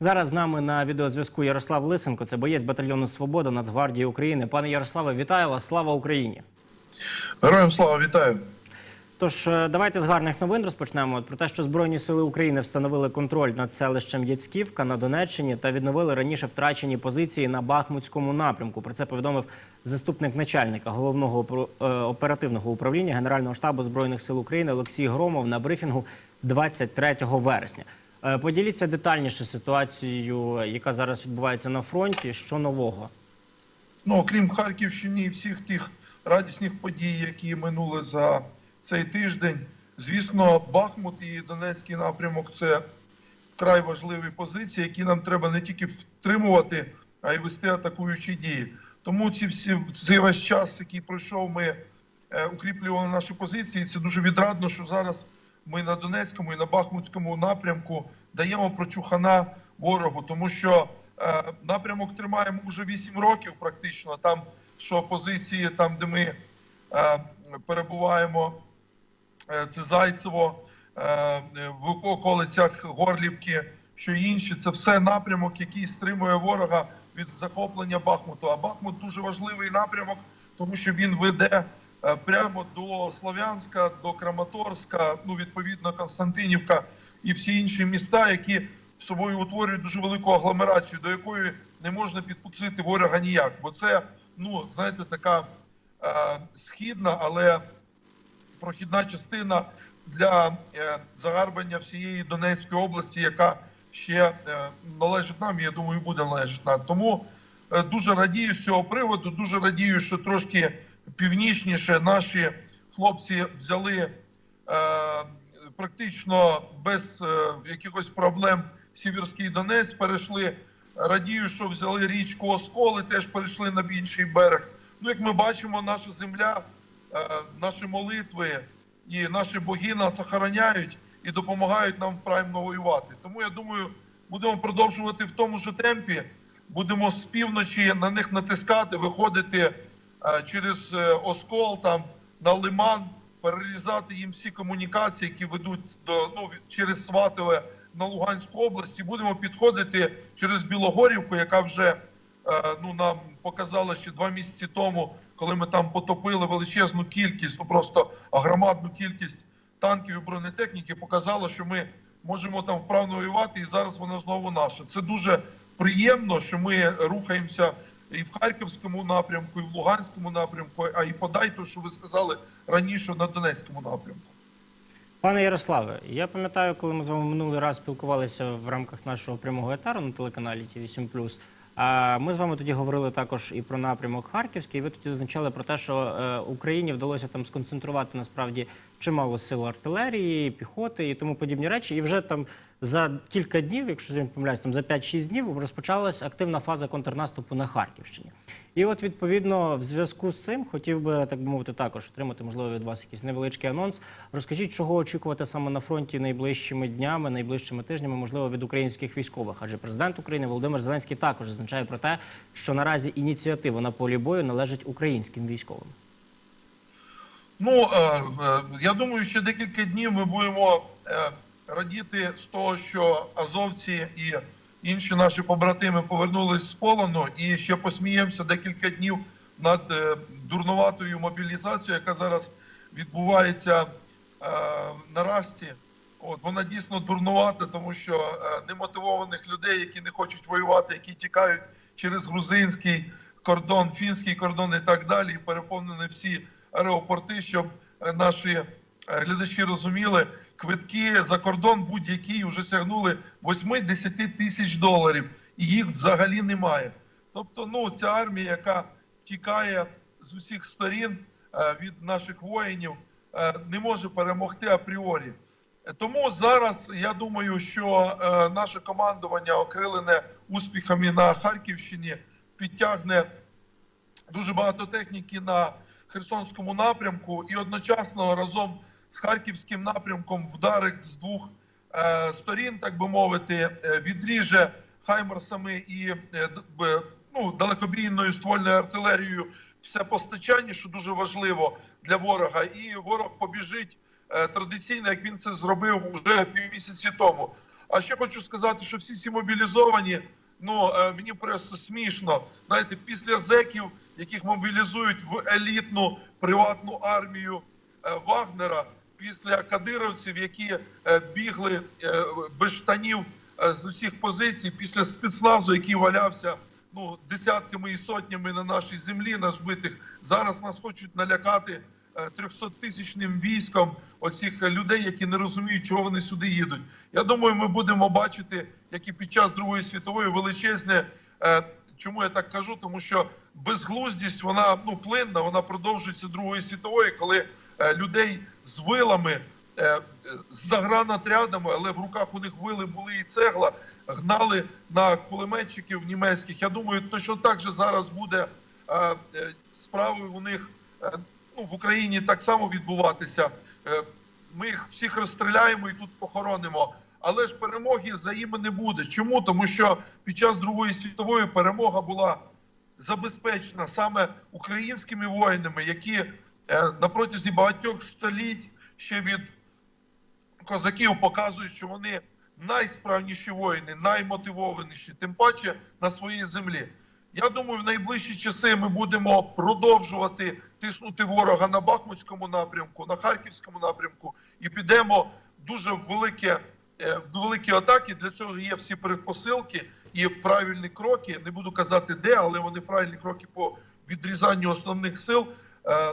Зараз з нами на відеозв'язку Ярослав Лисенко, це боєць батальйону Свобода Нацгвардії України. Пане Ярославе, вітаю вас! Слава Україні! Героям слава вітаю. Тож е, давайте з гарних новин розпочнемо про те, що Збройні сили України встановили контроль над селищем Яцьківка на Донеччині та відновили раніше втрачені позиції на Бахмутському напрямку. Про це повідомив заступник начальника головного е, оперативного управління Генерального штабу збройних сил України Олексій Громов на брифінгу 23 вересня. Е, Поділіться детальніше ситуацією, яка зараз відбувається на фронті. Що нового? Ну, окрім Харківщини і всіх тих радісних подій, які минули за цей тиждень, звісно, Бахмут і Донецький напрямок це вкрай важливі позиції, які нам треба не тільки втримувати, а й вести атакуючі дії. Тому ці всі цей весь час, який пройшов, ми е, укріплювали наші позиції. Це дуже відрадно, що зараз ми на Донецькому і на Бахмутському напрямку даємо прочухана ворогу, тому що е, напрямок тримаємо вже 8 років, практично. Там що позиції, там де ми е, перебуваємо, е, це Зайцево, е, в околицях Горлівки, що інші, це все напрямок, який стримує ворога від захоплення Бахмуту. А Бахмут дуже важливий напрямок, тому що він веде прямо до Слов'янська, до Краматорська, ну відповідно Константинівка і всі інші міста, які собою утворюють дуже велику агломерацію, до якої не можна підпустити ворога ніяк. Бо це, ну знаєте, така е, східна, але прохідна частина для е, загарбання всієї Донецької області, яка ще е, належить нам, я думаю, буде належати нам. Тому е, дуже радію з цього приводу. Дуже радію, що трошки північніше наші хлопці взяли е, практично без е, якихось проблем Сіверський Донець. Перейшли. Радію, що взяли річку Осколи, теж перейшли на інший берег. Ну, як ми бачимо, наша земля, е, наші молитви і наші боги нас охороняють і допомагають нам правильно воювати. Тому я думаю, будемо продовжувати в тому ж темпі. Будемо з півночі на них натискати, виходити через е, Оскол, там на Лиман, перерізати їм всі комунікації, які ведуть до ну через Сватове на Луганську область. І будемо підходити через Білогорівку, яка вже е, ну нам показала ще два місяці тому, коли ми там потопили величезну кількість, ну просто громадну кількість танків і бронетехніки, показала, що ми можемо там вправно воювати, і зараз вона знову наша. Це дуже приємно, що ми рухаємося і в Харківському напрямку, і в Луганському напрямку, а і подай то, що ви сказали раніше на Донецькому напрямку. Пане Ярославе, я пам'ятаю, коли ми з вами минулий раз спілкувалися в рамках нашого прямого етеру на телеканалі Ті 8 А ми з вами тоді говорили також і про напрямок Харківський. Ви тоді зазначали про те, що е, Україні вдалося там сконцентрувати насправді чимало сил артилерії, піхоти і тому подібні речі. І вже там за кілька днів, якщо я не помиляюсь, там за 5-6 днів розпочалась активна фаза контрнаступу на Харківщині. І от відповідно в зв'язку з цим хотів би так би мовити також отримати можливо від вас якийсь невеличкий анонс. Розкажіть, чого очікувати саме на фронті найближчими днями, найближчими тижнями, можливо, від українських військових. Адже президент України Володимир Зеленський також зазначає про те, що наразі ініціатива на полі бою належить українським військовим. Ну е, е, я думаю, що декілька днів ми будемо е, радіти з того, що азовці і інші наші побратими повернулись з полону, і ще посміємося декілька днів над е, дурнуватою мобілізацією, яка зараз відбувається е, на Рашці. От вона дійсно дурнувата, тому що е, немотивованих людей, які не хочуть воювати, які тікають через грузинський кордон, фінський кордон і так далі, і переповнені всі аеропорти, щоб е, наші глядачі розуміли, квитки за кордон будь-які вже сягнули 8-10 тисяч доларів, і їх взагалі немає. Тобто, ну ця армія, яка тікає з усіх сторін е, від наших воїнів, е, не може перемогти апріорі. Тому зараз я думаю, що е, наше командування, окрилене успіхами на Харківщині, підтягне дуже багато техніки на Херсонському напрямку і одночасно разом з Харківським напрямком вдарить з двох е, сторін, так би мовити, е, відріже хаймерсами і е, ну, далекобійною ствольною артилерією все постачання, що дуже важливо для ворога, і ворог побіжить е, традиційно, як він це зробив уже півмісяці тому. А ще хочу сказати, що всі ці мобілізовані, ну е, мені просто смішно. Знаєте, після зеків, яких мобілізують в елітну приватну армію е, Вагнера, після кадировців, які е, бігли е, без штанів е, з усіх позицій, після спецназу, який валявся ну десятками і сотнями на нашій землі, наш битих, зараз нас хочуть налякати. 300-тисячним військом оцих людей, які не розуміють, чого вони сюди їдуть. Я думаю, ми будемо бачити, як і під час Другої світової величезне. Чому я так кажу? Тому що безглуздість вона ну плинна, вона продовжується Другої світової, коли людей з вилами, е, е, з загранатрядами, але в руках у них вили були і цегла, гнали на кулеметчиків німецьких. Я думаю, точно так же зараз буде е, е, справи у них е, ну, в Україні так само відбуватися. Е, Ми їх всіх розстріляємо і тут похоронимо. Але ж перемоги за іми не буде. Чому? Тому що під час Другої світової перемога була забезпечена саме українськими воїнами, які е, на протязі багатьох століть ще від козаків показують, що вони найсправніші воїни, наймотивованіші, тим паче на своїй землі. Я думаю, в найближчі часи ми будемо продовжувати тиснути ворога на Бахмутському напрямку, на Харківському напрямку і підемо дуже в е, великі атаки. Для цього є всі передпосилки і правильні кроки. Не буду казати де, але вони правильні кроки по відрізанню основних сил е,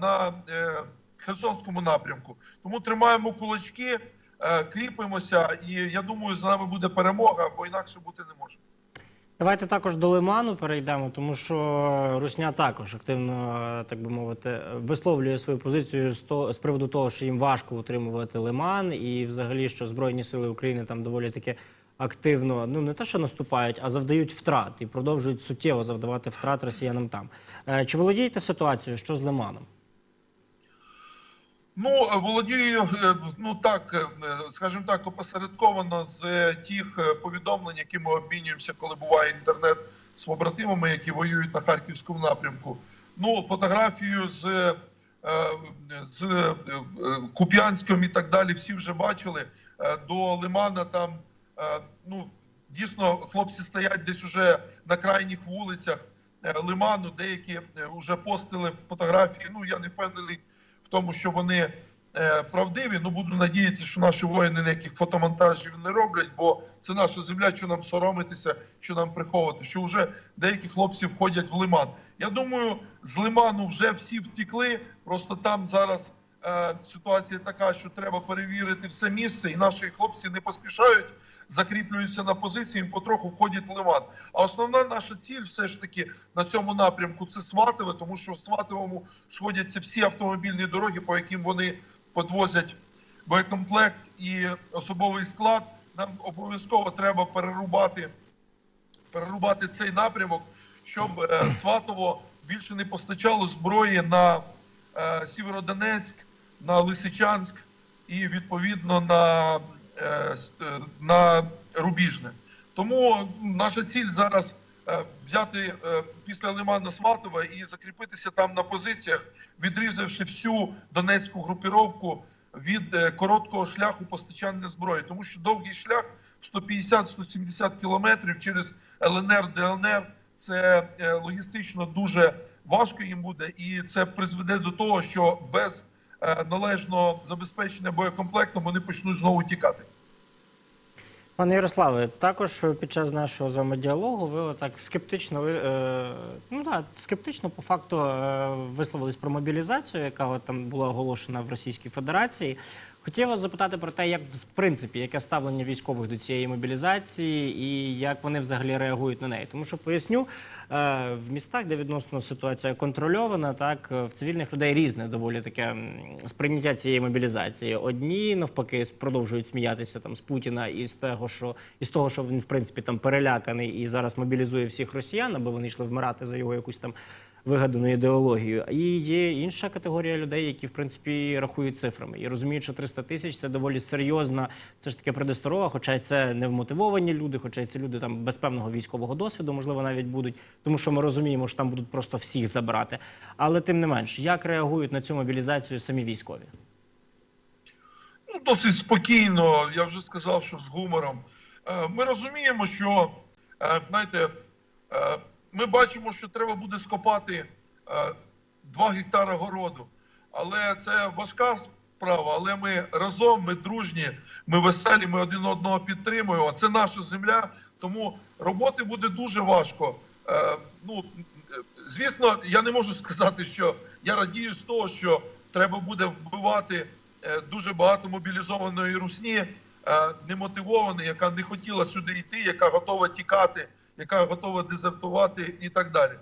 на е, Херсонському напрямку. Тому тримаємо кулачки, е, кріпимося, і я думаю, за нами буде перемога, бо інакше бути не може. Давайте також до Лиману перейдемо, тому що Русня також активно, так би мовити, висловлює свою позицію з, приводу того, що їм важко утримувати Лиман, і взагалі, що Збройні сили України там доволі таки активно, ну не те, що наступають, а завдають втрат і продовжують суттєво завдавати втрат росіянам там. Е, Чи володієте ситуацією, що з Лиманом? Ну, е, володію, е, ну так, скажімо так, опосередковано з тих повідомлень, які ми обмінюємося, коли буває інтернет з побратимами, які воюють на харківському напрямку. Ну, фотографію з, з е, і так далі, всі вже бачили. До Лимана там, ну, дійсно, хлопці стоять десь уже на крайніх вулицях е, Лиману, деякі вже постили фотографії. Ну, я не впевнений в тому, що вони е, правдиві. Ну буду надіятися, що наші воїни ніяких фотомонтажів не роблять, бо це наша земля, що нам соромитися, що нам приховувати. Що вже деякі хлопці входять в лиман. Я думаю, з лиману вже всі втікли. Просто там зараз е, ситуація така, що треба перевірити все місце, і наші хлопці не поспішають. Закріплюються на позиції, і потроху входять в Лиман. А основна наша ціль, все ж таки, на цьому напрямку це Сватове, тому що в Сватовому сходяться всі автомобільні дороги, по яким вони подвозять боєкомплект і особовий склад. Нам обов'язково треба перерубати, перерубати цей напрямок, щоб е, Сватово більше не постачало зброї на е, Сєвєродонецьк, на Лисичанськ і відповідно на, на Рубіжне. Тому наша ціль зараз е, взяти е, після Лимана Сватова і закріпитися там на позиціях, відрізавши всю донецьку групіровку від е, короткого шляху постачання зброї, тому що довгий шлях 150-170 кілометрів через ЛНР, ДЛНР це е, логістично дуже важко їм буде, і це призведе до того, що без е, належного забезпечення боєкомплектом вони почнуть знову тікати. Пане Ярославе, також під час нашого з вами діалогу ви так скептично, ви, е, ну да, скептично по факту е, висловились про мобілізацію, яка от там була оголошена в Російській Федерації. Хотів вас запитати про те, як в принципі яке ставлення військових до цієї мобілізації і як вони взагалі реагують на неї. Тому що поясню, е, в містах, де відносно ситуація контрольована, так в цивільних людей різне доволі таке сприйняття цієї мобілізації. Одні навпаки продовжують сміятися там з Путіна і з того, що і з того, що він в принципі там переляканий і зараз мобілізує всіх росіян, аби вони йшли вмирати за його якусь там вигадану ідеологію. І є інша категорія людей, які в принципі рахують цифрами і розуміють, що 300 тисяч це доволі серйозна, це ж таки предисторога, хоча це не вмотивовані люди, хоча й це люди там без певного військового досвіду, можливо, навіть будуть, тому що ми розуміємо, що там будуть просто всіх забрати. Але тим не менш, як реагують на цю мобілізацію самі військові? Ну, досить спокійно. Я вже сказав, що з гумором. Е, Ми розуміємо, що е, знаєте, е, ми бачимо, що треба буде скопати 2 гектара городу. Але це важка справа. Але ми разом, ми дружні, ми веселі, ми один одного підтримуємо. Це наша земля, тому роботи буде дуже важко. Е, Ну, е, звісно, я не можу сказати, що я радію з того, що треба буде вбивати е, дуже багато мобілізованої русні, е, немотивованої, яка не хотіла сюди йти, яка готова тікати, яка готова дезертувати і так далі.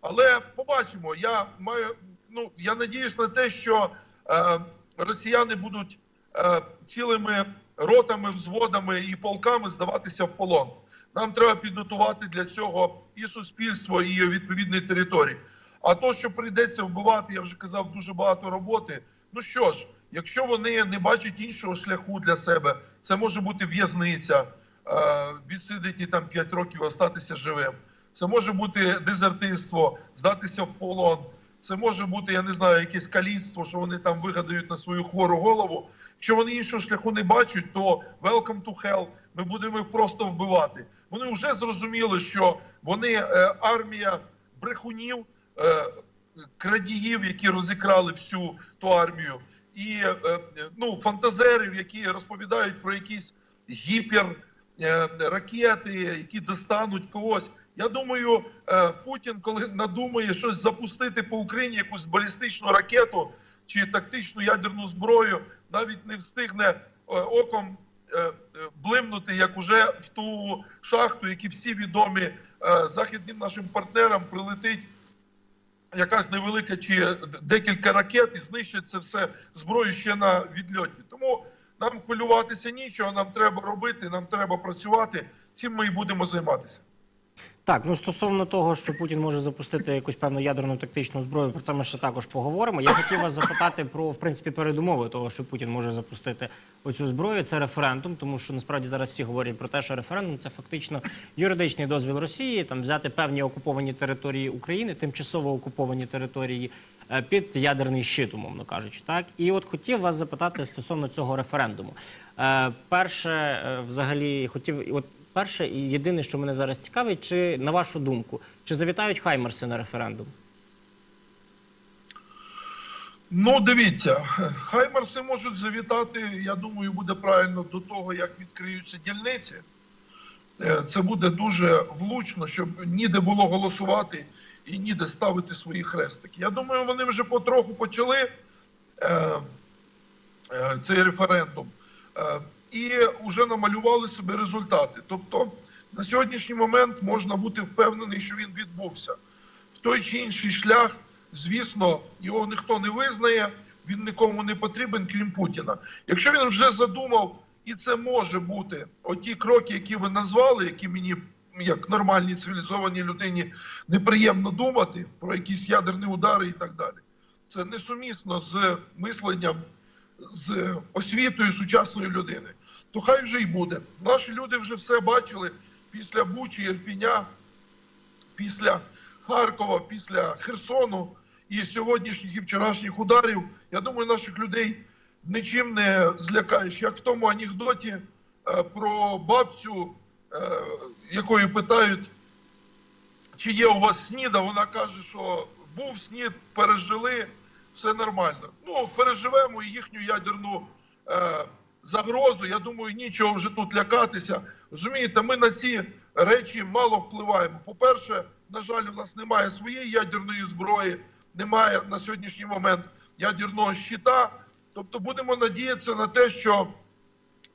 Але побачимо. Я маю ну я надіюсь на те, що е, росіяни будуть е, цілими ротами, взводами і полками здаватися в полон. Нам треба підготувати для цього і суспільство, і відповідні території. А то, що прийдеться вбивати, я вже казав, дуже багато роботи. Ну що ж, якщо вони не бачать іншого шляху для себе, це може бути в'язниця, відсидіти там 5 років, остатися живим. Це може бути дезертирство, здатися в полон. Це може бути, я не знаю, якесь каліцтво, що вони там вигадають на свою хвору голову. Якщо вони іншого шляху не бачать, то welcome to hell, ми будемо їх просто вбивати. Вони вже зрозуміли, що вони е, армія брехунів, е, крадіїв, які розікрали всю ту армію, і е, е, ну, фантазерів, які розповідають про якісь гіпер е, ракети, які достануть когось. Я думаю, е, Путін, коли надумає щось запустити по Україні, якусь балістичну ракету чи тактичну ядерну зброю, навіть не встигне е, оком е, е, блимнути, як уже в ту шахту, які всі відомі е, західним нашим партнерам, прилетить якась невелика чи декілька ракет і знищить це все зброю ще на відльоті. Тому нам хвилюватися нічого, нам треба робити, нам треба працювати. Цим ми і будемо займатися. Так, ну стосовно того, що Путін може запустити якусь певну ядерну тактичну зброю, про це ми ще також поговоримо. Я хотів вас запитати про в принципі передумови того, що Путін може запустити оцю зброю. Це референдум, тому що насправді зараз всі говорять про те, що референдум це фактично юридичний дозвіл Росії там взяти певні окуповані території України, тимчасово окуповані території е, під ядерний щит, умовно кажучи. Так і от хотів вас запитати стосовно цього референдуму. Е, Перше, е, взагалі, хотів от. Перше і єдине, що мене зараз цікавить, чи на вашу думку, чи завітають Хаймерси на референдум? Ну, дивіться, хаймерси можуть завітати, я думаю, буде правильно до того, як відкриються дільниці. Е, Це буде дуже влучно, щоб ніде було голосувати і ніде ставити свої хрестики. Я думаю, вони вже потроху почали е, е, цей референдум е, і вже намалювали собі результати. Тобто на сьогоднішній момент можна бути впевнений, що він відбувся. В той чи інший шлях, звісно, його ніхто не визнає, він нікому не потрібен, крім Путіна. Якщо він вже задумав, і це може бути оті кроки, які ви назвали, які мені як нормальній цивілізованій людині неприємно думати про якісь ядерні удари і так далі. Це несумісно з мисленням, з освітою сучасної людини. То хай вже й буде. Наші люди вже все бачили після Бучі, Ірпіня, після Харкова, після Херсону і сьогоднішніх і вчорашніх ударів. Я думаю, наших людей нічим не злякаєш. Як в тому анекдоті е, про бабцю, е, якої питають, чи є у вас снід, а вона каже, що був снід, пережили, все нормально. Ну, переживемо і їхню ядерну е, загрозу. Я думаю, нічого вже тут лякатися. Розумієте, ми на ці речі мало впливаємо. По-перше, на жаль, у нас немає своєї ядерної зброї, немає на сьогоднішній момент ядерного щита. Тобто будемо надіятися на те, що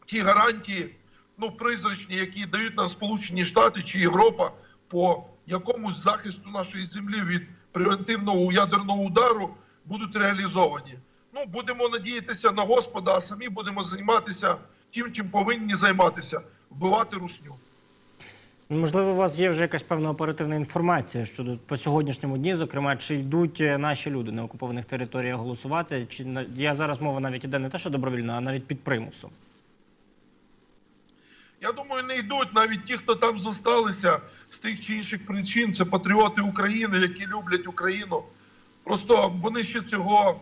ті гарантії, ну призрачні, які дають нам Сполучені Штати чи Європа по якомусь захисту нашої землі від превентивного ядерного удару, будуть реалізовані. Ну будемо надіятися на Господа, а самі будемо займатися тим, чим повинні займатися вбивати русню. Ну, Можливо, у вас є вже якась певна оперативна інформація щодо по сьогоднішньому дні, зокрема, чи йдуть е, наші люди на окупованих територіях голосувати? Чи я зараз мова навіть іде не те, що добровільно, а навіть під примусом. Я думаю, не йдуть навіть ті, хто там зосталися з тих чи інших причин. Це патріоти України, які люблять Україну. Просто вони ще цього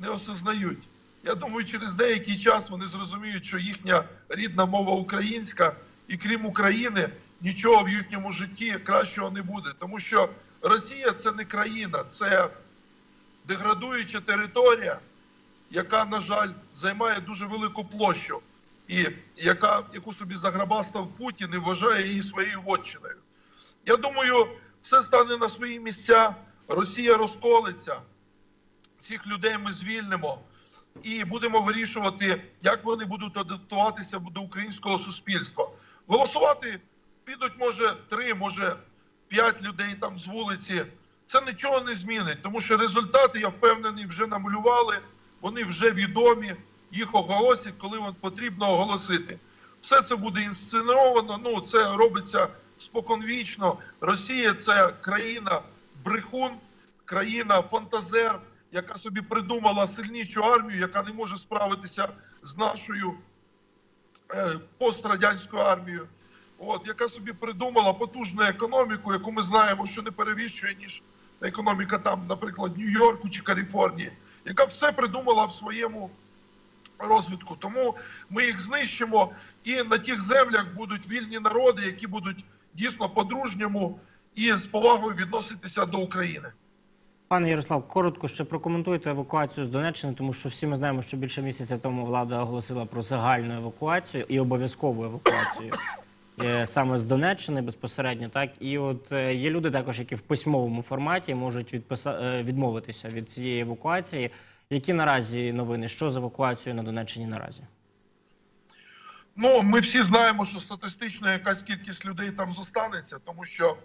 не осознають. Я думаю, через деякий час вони зрозуміють, що їхня рідна мова українська, і крім України, нічого в їхньому житті кращого не буде. Тому що Росія це не країна, це деградуюча територія, яка, на жаль, займає дуже велику площу, і яка, яку собі заграбастав Путін і вважає її своєю вотчиною. Я думаю, все стане на свої місця, Росія розколиться, цих людей ми звільнимо і будемо вирішувати, як вони будуть адаптуватися до українського суспільства. Голосувати підуть, може, три, може, п'ять людей там з вулиці. Це нічого не змінить, тому що результати, я впевнений, вже намалювали, вони вже відомі, їх оголосять, коли вам потрібно оголосити. Все це буде інсценовано. Ну це робиться споконвічно. Росія це країна брехун, країна фантазер, яка собі придумала сильнішу армію, яка не може справитися з нашою е, пострадянською армією. От, яка собі придумала потужну економіку, яку ми знаємо, що не перевищує, ніж економіка там, наприклад, Нью-Йорку чи Каліфорнії, яка все придумала в своєму розвитку. Тому ми їх знищимо, і на тих землях будуть вільні народи, які будуть дійсно по-дружньому і з повагою відноситися до України. Пане Ярослав, коротко ще прокоментуйте евакуацію з Донеччини, тому що всі ми знаємо, що більше місяця тому влада оголосила про загальну евакуацію і обов'язкову евакуацію е, саме з Донеччини безпосередньо. Так і от е, є люди також, які в письмовому форматі можуть відписа... е, відмовитися від цієї евакуації. Які наразі новини? Що з евакуацією на Донеччині наразі? Ну, ми всі знаємо, що статистично якась кількість людей там зостанеться, тому що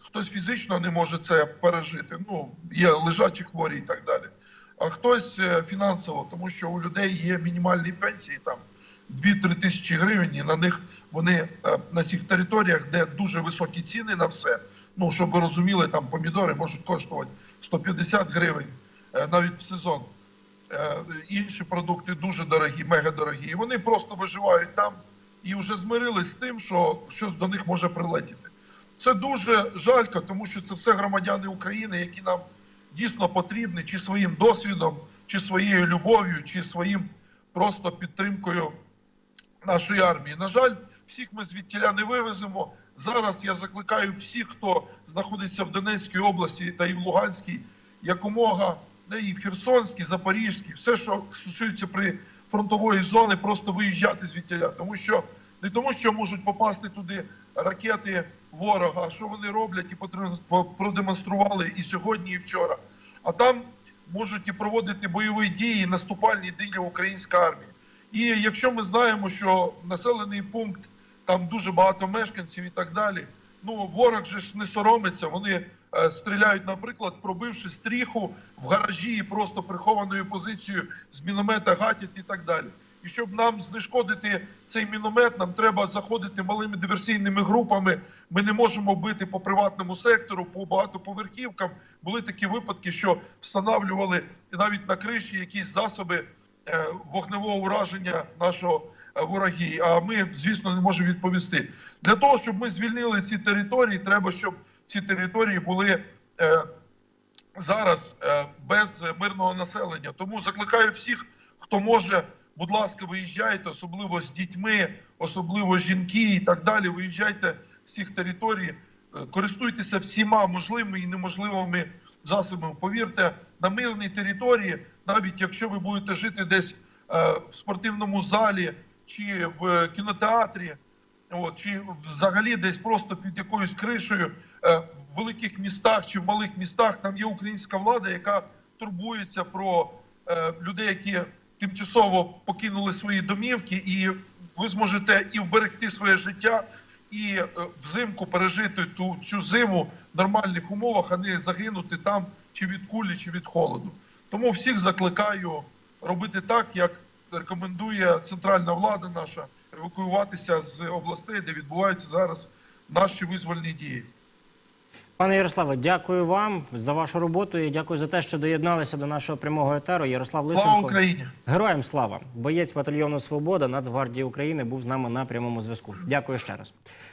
хтось фізично не може це пережити. Ну, є лежачі хворі і так далі. А хтось е, фінансово, тому що у людей є мінімальні пенсії там 2-3 тисячі гривень, і на них вони е, на цих територіях, де дуже високі ціни на все. Ну, щоб ви розуміли, там помідори можуть коштувати 150 гривень е, навіть в сезон. Е, інші продукти дуже дорогі, мега дорогі. І вони просто виживають там і вже змирились з тим, що щось до них може прилетіти. Це дуже жалько, тому що це все громадяни України, які нам дійсно потрібні, чи своїм досвідом, чи своєю любов'ю, чи своїм просто підтримкою нашої армії. На жаль, всіх ми звідтіля не вивеземо. Зараз я закликаю всіх, хто знаходиться в Донецькій області та і в Луганській, якомога де і в Херсонській, Запорізькій, все, що стосується при фронтової зони, просто виїжджати звідтіля. Тому що не тому, що можуть попасти туди ракети ворога, що вони роблять і продемонстрували і сьогодні, і вчора. А там можуть і проводити бойові дії, наступальні дії українська армія. І якщо ми знаємо, що населений пункт там дуже багато мешканців і так далі. Ну ворог же ж не соромиться. Вони е, стріляють, наприклад, пробивши стріху в гаражі і просто прихованою позицією з міномета гатять і так далі. І щоб нам знешкодити цей міномет, нам треба заходити малими диверсійними групами. Ми не можемо бити по приватному сектору, по багатоповерхівкам. Були такі випадки, що встановлювали навіть на криші якісь засоби е, вогневого ураження нашого е, вороги. А ми, звісно, не можемо відповісти. Для того, щоб ми звільнили ці території, треба, щоб ці території були е, зараз без мирного населення. Тому закликаю всіх, хто може, будь ласка, виїжджайте, особливо з дітьми, особливо жінки і так далі. Виїжджайте з цих територій, е, користуйтеся всіма можливими і неможливими засобами. Повірте, на мирній території, навіть якщо ви будете жити десь е, в спортивному залі чи в кінотеатрі, От, чи взагалі десь просто під якоюсь кришею е, в великих містах чи в малих містах там є українська влада, яка турбується про людей, які тимчасово покинули свої домівки, і ви зможете і вберегти своє життя, і е, взимку пережити ту цю зиму в нормальних умовах, а не загинути там чи від кулі, чи від холоду. Тому всіх закликаю робити так, як рекомендує центральна влада наша, евакуюватися з областей, де відбуваються зараз наші визвольні дії. Пане Ярославе, дякую вам за вашу роботу і дякую за те, що доєдналися до нашого прямого етеру. Ярослав Слава Лисенко. Україні! Героям слава! Боєць батальйону Свобода Нацгвардії України був з нами на прямому зв'язку. Дякую ще раз.